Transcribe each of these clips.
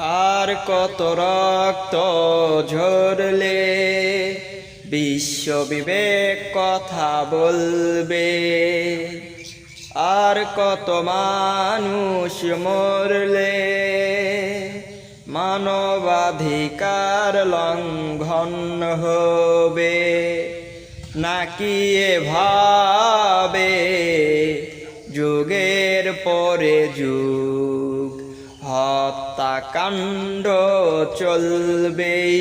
আর কত রক্ত ঝরলে বিশ্ব বিবেক কথা বলবে। আর কত মানুষ মরলে মানবাধিকার লঙ্ঘন হবে। নাকি এ ভাবে যুগের পরে যুগ হত্যাকাণ্ড চলবেই।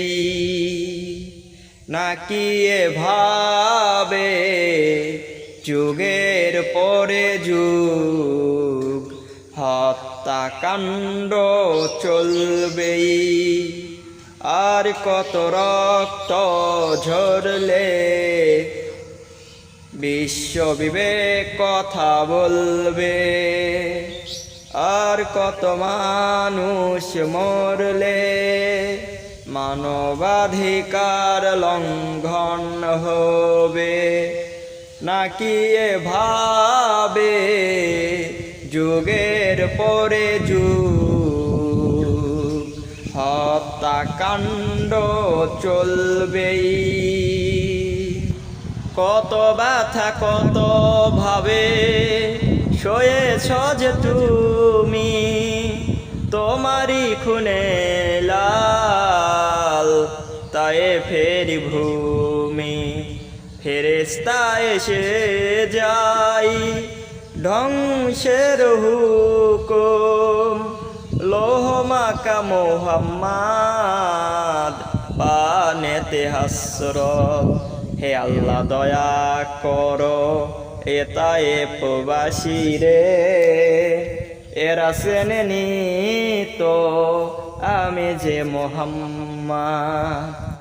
নাকি ভাবে যুগের পরে যুগ হত্যাকাণ্ড চলবেই। আর কত রক্ত ঝরলে বিশ্ব বিবেক কথা বলবে। আর কত মানুষ মরলে মানবাধিকার লঙ্ঘন হবে? নাকি ভাবে যুগের পরে যুগ হত্যাকাণ্ড চলবেই? কত ব্যথা, কত ভাবে শোয়েছ যে তুমি তোমারই খুনে লাল তাই ফেরি ভূমি। ফেরেস্তা এসে যাই ধ্বংসের হুকুম। লোহমাকা মোহাম্মদ, পানেতে হাসরত হে আল্লাহ, দয়া করো। এতায়ে প্রবাসী রে এরা সেনে তো আমি যে মোহাম্মদ।